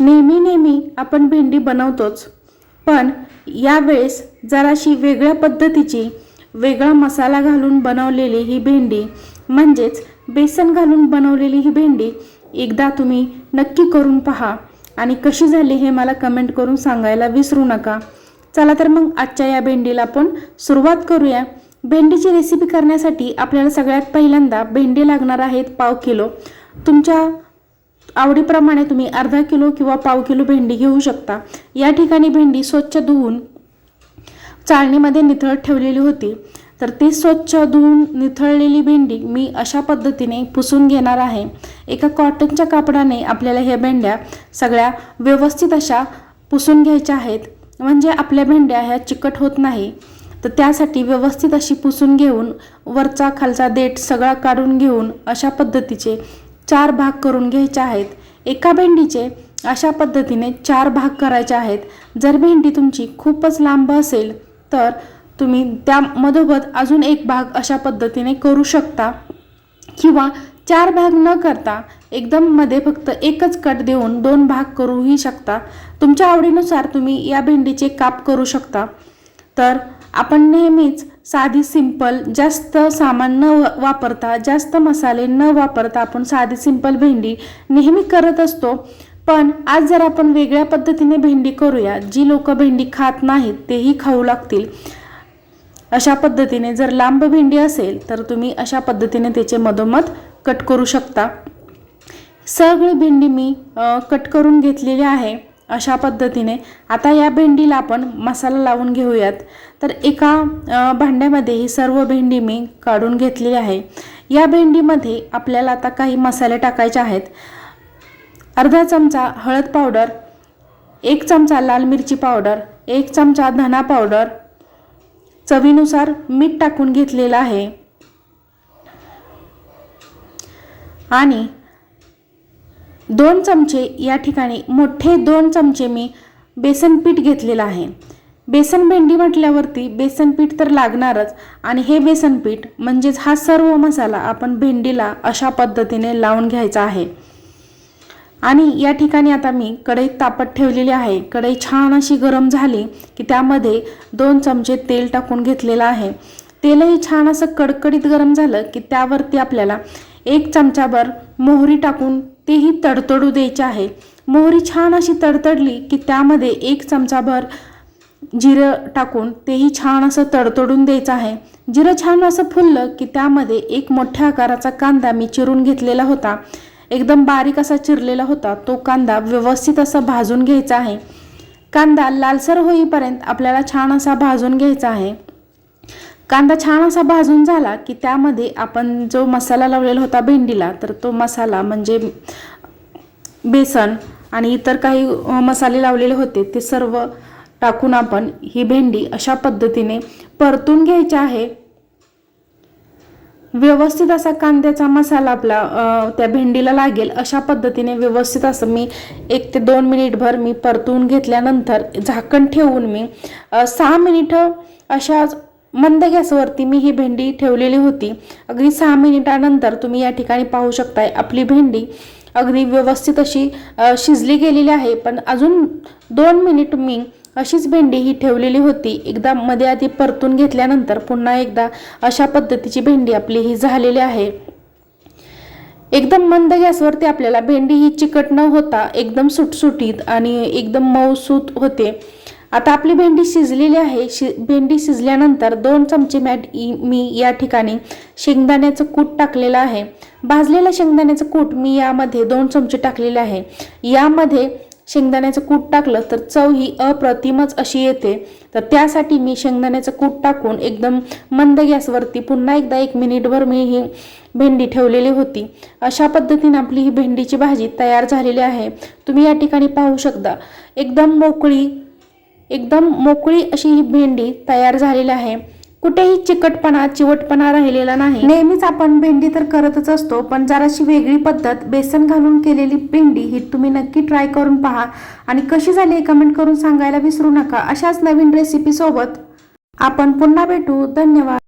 नेहमी नेहमी आपण भेंडी बनवतोच. पण यावेळेस जराशी वेगळ्या पद्धतीची वेगळा मसाला घालून बनवलेली ही भेंडी म्हणजेच बेसन घालून बनवलेली ही भेंडी एकदा तुम्ही नक्की करून पहा. आणि कशी झाली हे मला कमेंट करून सांगायला विसरू नका. चला तर मग आजच्या या भेंडीला आपण सुरुवात करूया. भेंडीची रेसिपी करण्यासाठी आपल्याला सगळ्यात पहिल्यांदा भेंडी लागणार आहेत पाव किलो. तुमच्या आवडीप्रमाणे तुम्ही अर्धा किलो किंवा पाव किलो भेंडी घेऊ शकता. या ठिकाणी भेंडी स्वच्छ धुवून चाळणीमध्ये निथळत ठेवलेली होती. तर ती स्वच्छ धुवून निथळलेली भेंडी मी अशा पद्धतीने पुसून घेणार आहे. एका कॉटनच्या कापडाने आपल्याला ह्या भेंड्या सगळ्या व्यवस्थित अशा पुसून घ्यायच्या आहेत. म्हणजे आपल्या भेंड्या ह्या चिकट होत नाही. तर त्यासाठी व्यवस्थित अशी पुसून घेऊन वरचा खालचा देठ सगळा काढून घेऊन अशा पद्धतीचे चार भाग करून घ्यायचे आहेत. एका भेंडीचे अशा पद्धतीने चार भाग करायचे आहेत. जर भेंडी तुमची खूपच लांब असेल तर तुम्ही त्या मधोमध अजून एक भाग अशा पद्धतीने करू शकता. किंवा चार भाग न करता एकदम मध्ये फक्त एकच कट देऊन दोन भाग करूही शकता. तुमच्या आवडीनुसार तुम्ही या भेंडीचे काप करू शकता. तर आपण नेहमीच साधी सिंपल जास्त सामान न व- वापरता जास्त मसाले न वापरता आपण साधी सिंपल भेंडी नेहमी करत असतो. पण आज जर आपण वेगळ्या पद्धतीने भेंडी करूया जी लोक भेंडी खात नाहीत तेही खाऊ लागतील. अशा पद्धतीने जर लांब भेंडी असेल तर तुम्ही अशा पद्धतीने त्याचे मधोमध कट करू शकता. सगळी भेंडी मी कट करून घेतलेली आहे. अशा पद्धतीने. आता या भेंडीला आपण मसाला लावून घेऊयात. तर एका भांड्यामध्ये ही सर्व भेंडी मी काढून घेतलेली आहे. या भेंडीमध्ये आपल्याला आता काही मसाले टाकायचे आहेत. अर्धा चमचा हळद पावडर एक चमचा लाल मिरची पावडर एक चमचा धना पावडर चवीनुसार मीठ टाकून घेतलेलं आहे. आणि दोन चमचे या ठिकाणी मोठे दोन चमचे मी बेसन पीठ घेतलेलं आहे. बेसन भेंडी म्हटल्यावरती बेसन पीठ तर लागणारच आणि हे बेसन पीठ म्हणजेच हा सर्व मसाला आपण भेंडीला अशा पद्धतीने लावून घ्यायचा आहे. आणि या ठिकाणी आता मी कढई तापत ठेवलेली आहे. कढई छान अशी गरम झाली की त्यामध्ये दोन चमचे तेल टाकून घेतलेलं आहे. तेलही छान असं कडकडीत गरम झालं की त्यावरती आपल्याला एक चमचाभर मोहरी टाकून तेही तडतडू द्यायची आहे. मोहरी छान अशी तडतडली की त्यामध्ये एक चमचाभर जिरं टाकून तेही छान असं तडतडून द्यायचं आहे. जिरं छान असं फुललं की त्यामध्ये एक मोठ्या आकाराचा कांदा मी चिरून घेतलेला होता. एकदम बारीक असा चिरलेला होता. तो कांदा व्यवस्थित असा भाजून घ्यायचा आहे. कांदा लालसर होईपर्यंत आपल्याला छान असा भाजून घ्यायचा आहे. कांदा छान असा भाजून झाला की त्यामध्ये आपण जो मसाला लावलेला होता भेंडीला तर तो मसाला म्हणजे बेसन आणि इतर काही मसाले लावलेले होते ते सर्व टाकून आपण ही भेंडी अशा पद्धतीने परतून घ्यायची आहे. व्यवस्थित असा कांद्याचा मसाला आपला त्या भेंडीला लागेल अशा पद्धतीने व्यवस्थित असं मी एक ते दोन मिनिटभर मी परतून घेतल्यानंतर झाकण ठेवून मी सहा मिनिटं अशा मंद गॅसवरती मी ही भेंडी ठेवलेली होती. अगदी सहा मिनिटानंतर तुम्ही या ठिकाणी पाहू शकताय. आपली भेंडी अगदी व्यवस्थित अशी शिजली गेलेली आहे. पण अजून दोन मिनिट मी अशीच भेंडी ही ठेवलेली होती. एकदा मध्ये आधी परतून घेतल्यानंतर पुन्हा एकदा अशा पद्धतीची भेंडी आपली ही झालेली आहे. एकदम मंद गॅसवरती आपल्याला भेंडी ही चिकट न होता एकदम सुटसुटीत आणि एकदम मऊसूत होते. आता आपली भेंडी शिजलेली आहे. शि भेंडी शिजल्यानंतर दोन चमचे मॅट मी या ठिकाणी शेंगदाण्याचं कूट टाकलेलं आहे. भाजलेलं शेंगदाण्याचं कूट मी यामध्ये दोन चमचे टाकलेले आहे. यामध्ये शेंगदाण्याचं कूट टाकलं तर चव ही अप्रतिमच अशी येते. तर त्यासाठी मी शेंगदाण्याचं कूट टाकून एकदम मंद गॅसवरती पुन्हा एकदा एक मिनिटभर मी ही भेंडी ठेवलेली होती. अशा पद्धतीने आपली ही भेंडीची भाजी तयार झालेली आहे. तुम्ही या ठिकाणी पाहू शकता. एकदम मोकळी एकदम मोकळी अशी ही भेंडी तयार झालेली आहे. कुठेही चिकटपणा चिवटपणा राहिलेला नाही. नेहमीच आपण भेंडी तर करतच असतो पण जराशी वेगळी पद्धत बेसन घालून केलेली भेंडी ही तुम्ही नक्की ट्राय करून पहा आणि कशी झाली कमेंट करून सांगायला विसरू नका. अशाच नवीन रेसिपीसोबत आपण पुन्हा भेटू. धन्यवाद.